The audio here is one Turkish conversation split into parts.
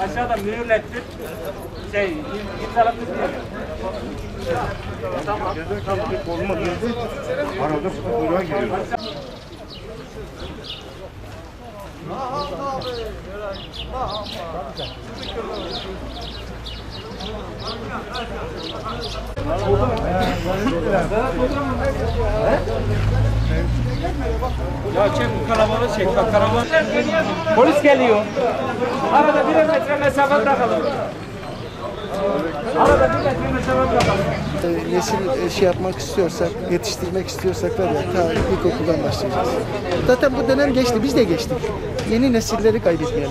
Aşağıda mühürlettir. Şey, imzalatır diye. Tamam. Tamam. Olmadı. Arada kuyruğa giriyor. Ya çek bu kalabalığı çek. Bak kalabalık. Polis geliyor. Arada bir metre mesafe bırakalım. Arada bir metre mesafe bırakalım. nesil e, şey yapmak istiyorsak, yetiştirmek istiyorsak var ya ta ilkokuldan başlayacağız. Zaten bu dönem geçti, biz de geçtik. Yeni nesilleri kaybetmeyelim.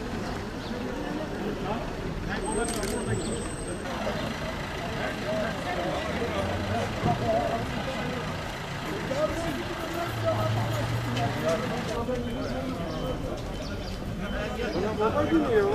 Bana baba gülüyor.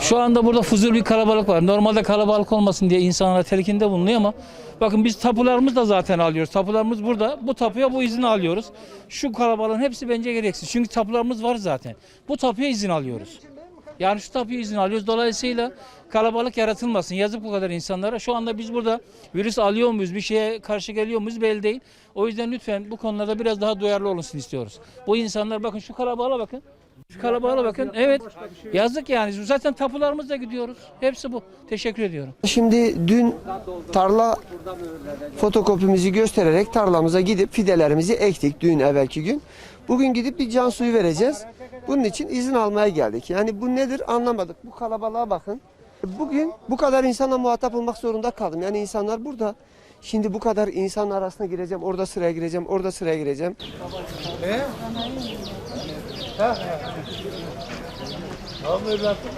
Şu anda burada fuzul bir kalabalık var. Normalde kalabalık olmasın diye insanlara telkinde bulunuyor ama bakın biz tapularımızı da zaten alıyoruz. Tapularımız burada. Bu tapuya bu izni alıyoruz. Şu kalabalığın hepsi bence gereksiz. Çünkü tapularımız var zaten. Bu tapuya izin alıyoruz. Yani şu tapuya izin alıyoruz. Dolayısıyla kalabalık yaratılmasın. Yazık bu kadar insanlara. Şu anda biz burada virüs alıyor muyuz? Bir şeye karşı geliyor muyuz? Belli değil. O yüzden lütfen bu konularda biraz daha duyarlı olunsun istiyoruz. Bu insanlar bakın şu kalabalığa bakın. Şu kalabalığa bakın. Evet. Yazık yani. Zaten tapularımızla gidiyoruz. Hepsi bu. Teşekkür ediyorum. Şimdi dün tarla fotokopimizi göstererek tarlamıza gidip fidelerimizi ektik dün evvelki gün. Bugün gidip bir can suyu vereceğiz. Bunun için izin almaya geldik. Yani bu nedir anlamadık. Bu kalabalığa bakın. Bugün bu kadar insana muhatap olmak zorunda kaldım. Yani insanlar burada. Şimdi bu kadar insan arasına gireceğim, orada sıraya gireceğim, orada sıraya gireceğim. Ha? Tamam evladım.